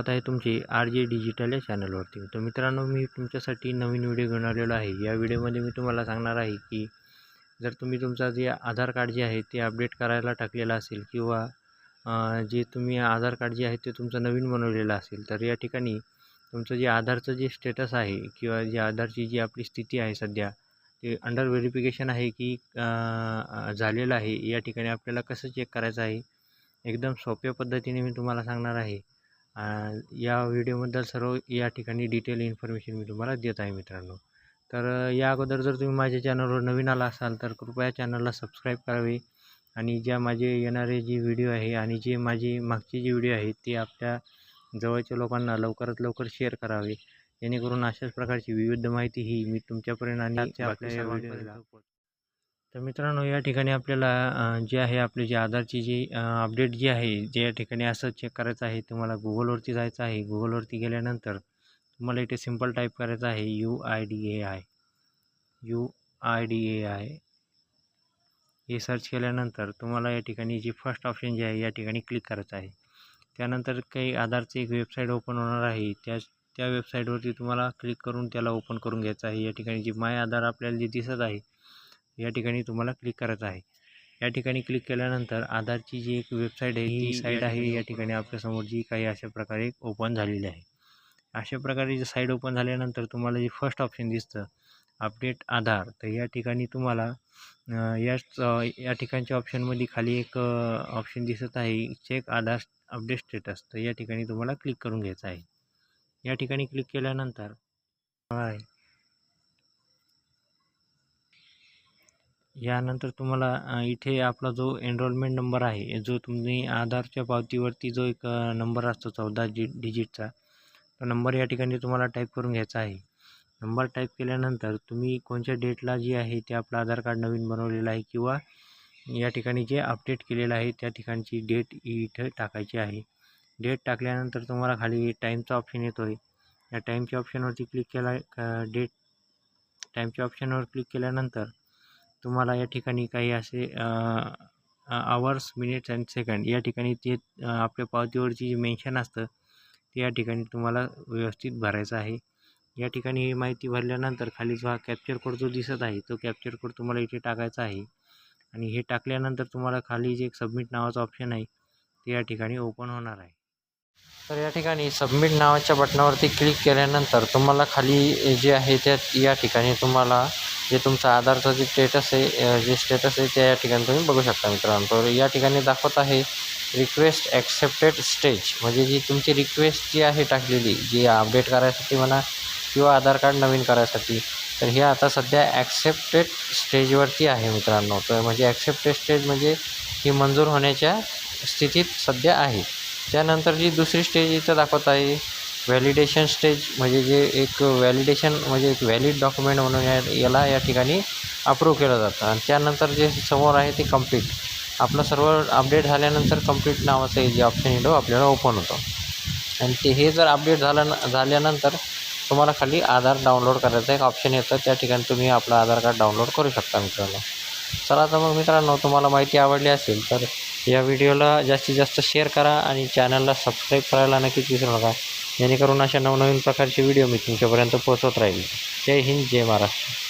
स्वागत आहे तुमचे आर जे डिजिटल या चॅनलवरती. तर मित्रांनो मी तुमच्यासाठी नवीन व्हिडिओ घेऊन आलेलो आहे. या व्हिडिओमध्ये मी तुम्हाला सांगणार आहे की जर तुम्ही तुमचा जे आधार कार्ड जे आहे ते अपडेट करायला टाकलेलं असेल किंवा जे तुम्ही आधार कार्ड जे आहे ते तुमचं नवीन बनवलेलं असेल तर या ठिकाणी तुमचं जे आधारचं जे स्टेटस आहे किंवा जे आधारची जी आपली स्थिती आहे सध्या ते अंडर व्हेरिफिकेशन आहे की झालेलं आहे या ठिकाणी आपल्याला कसं चेक करायचं आहे एकदम सोप्या पद्धतीने मी तुम्हाला सांगणार आहे. या व्हिडिओबद्दल सर्व या ठिकाणी डिटेल इन्फॉर्मेशन मी तुम्हाला देत आहे मित्रांनो. तर या अगोदर जर तुम्ही माझ्या चॅनलवर नवीन आला असाल तर कृपया चॅनलला सबस्क्राईब करावे आणि ज्या माझे येणारे जे व्हिडिओ आहे आणि जे माझे मागचे जे व्हिडिओ आहेत ते आपल्या जवळच्या लोकांना लवकरात लवकर शेअर करावे. जेणेकरून अशाच प्रकारची विविध माहिती ही मी तुमच्यापर्यंत आणि आपल्या तर मित्रांनो या ठिकाणी आपल्याला जे आहे आपले जे आधारची जी अपडेट जी आहे जे या ठिकाणी असं चेक करायचं आहे तुम्हाला गुगलवरती जायचं आहे. गुगलवरती गेल्यानंतर तुम्हाला इथे सिंपल टाईप करायचं आहे U I D A I U I D A I हे सर्च केल्यानंतर तुम्हाला या ठिकाणी जी फर्स्ट ऑप्शन जे आहे या ठिकाणी क्लिक करायचं आहे. त्यानंतर काही आधारची एक वेबसाईट ओपन होणार आहे. त्या त्या वेबसाईटवरती तुम्हाला क्लिक करून त्याला ओपन करून घ्यायचं आहे. या ठिकाणी जी माय आधार आपल्याला जे दिसत आहे या ठिकाणी तुम्हाला क्लिक करायचं आहे. या ठिकाणी क्लिक केल्यानंतर आधारची जी एक वेबसाईट आहे ही साईट आहे या ठिकाणी आपल्यासमोर जी काही अशा प्रकारे ओपन झालेली आहे. अशा प्रकारे जी साईट ओपन झाल्यानंतर तुम्हाला जे फर्स्ट ऑप्शन दिसतं अपडेट आधार तर या ठिकाणी तुम्हाला याच या ठिकाणच्या ऑप्शनमध्ये खाली एक ऑप्शन दिसत आहे चेक आधार अपडेट स्टेटस तर या ठिकाणी तुम्हाला क्लिक करून घ्यायचं आहे. या ठिकाणी क्लिक केल्यानंतर यानंतर तुम्हाला इथे आपला जो एनरोलमेंट नंबर आहे जो तुम्ही आधारच्या पावतीवरती जो एक नंबर असतो चौदा जि डिजिटचा तो नंबर या ठिकाणी तुम्हाला टाईप करून घ्यायचा आहे. नंबर टाईप केल्यानंतर तुम्ही कोणत्या डेटला जी आहे ते आपलं आधार कार्ड नवीन बनवलेलं आहे किंवा या ठिकाणी जे अपडेट केलेलं आहे त्या ठिकाणची डेट इथं टाकायची आहे. डेट टाकल्यानंतर तुम्हाला खाली टाईमचा ऑप्शन येतो आहे या टाईमच्या ऑप्शनवरती क्लिक केला डेट टाईमच्या ऑप्शनवर क्लिक केल्यानंतर तुम्हाला या ठिकाणी काही असे आवर्स मिनिट्स अँड सेकंड या ठिकाणी ते आपल्या पावतीवरची जे मेन्शन असतं ते या ठिकाणी तुम्हाला व्यवस्थित भरायचं आहे. या ठिकाणी ही माहिती भरल्यानंतर खाली जो हा कॅप्चर कोड जो दिसत आहे तो कॅप्चर कोड तुम्हाला इथे टाकायचा आहे. आणि हे टाकल्यानंतर तुम्हाला खाली जे एक सबमिट नावाचं ऑप्शन आहे ते या ठिकाणी ओपन होणार आहे. तर या ठिकाणी सबमिट नावाच्या बटनावरती क्लिक केल्यानंतर तुम्हाला खाली जे आहे त्या या ठिकाणी तुम्हाला जे तुमचं आधारचं जे स्टेटस आहे जे स्टेटस आहे त्या या ठिकाणी तुम्ही बघू शकता मित्रांनो. तर या ठिकाणी दाखवत आहे रिक्वेस्ट ॲक्सेप्टेड स्टेज म्हणजे जी तुमची रिक्वेस्ट जी आहे टाकलेली जी अपडेट करायसाठी म्हणा किंवा आधार कार्ड नवीन करायसाठी तर हे आता सध्या ॲक्सेप्टेड स्टेजवरती आहे मित्रांनो. तर म्हणजे ॲक्सेप्टेड स्टेज म्हणजे ही मंजूर होण्याच्या स्थितीत सध्या आहे. त्यानंतर जी दुसरी स्टेज इथं दाखवत आहे व्हॅलिडेशन स्टेज म्हणजे जे एक व्हॅलिडेशन म्हणजे एक व्हॅलिड डॉक्युमेंट म्हणून या याला या ठिकाणी अप्रूव्ह केलं जातं. आणि त्यानंतर जे समोर आहे ते कंप्लीट आपलं सर्व अपडेट झाल्यानंतर कंप्लीट नावाचं जे ऑप्शन विंडो आपल्याला ओपन होतं. आणि ते हे जर अपडेट झालं झाल्यानंतर तुम्हाला खाली आधार डाउनलोड करायचं एक ऑप्शन येतं. त्या ठिकाणी तुम्ही आपलं आधार कार्ड डाउनलोड करू शकता मित्रांनो. चला तर मग मित्रांनो तुम्हाला माहिती आवडली असेल तर या व्हिडिओला जास्तीत जास्त शेअर करा आणि चॅनलला सबस्क्राईब करायला नक्कीच विसरू नका. जेणेकरून अशा नवनवीन प्रकारचे व्हिडिओ मी तुमच्यापर्यंत पोहोचवत राहील. जय हिंद जय महाराष्ट्र.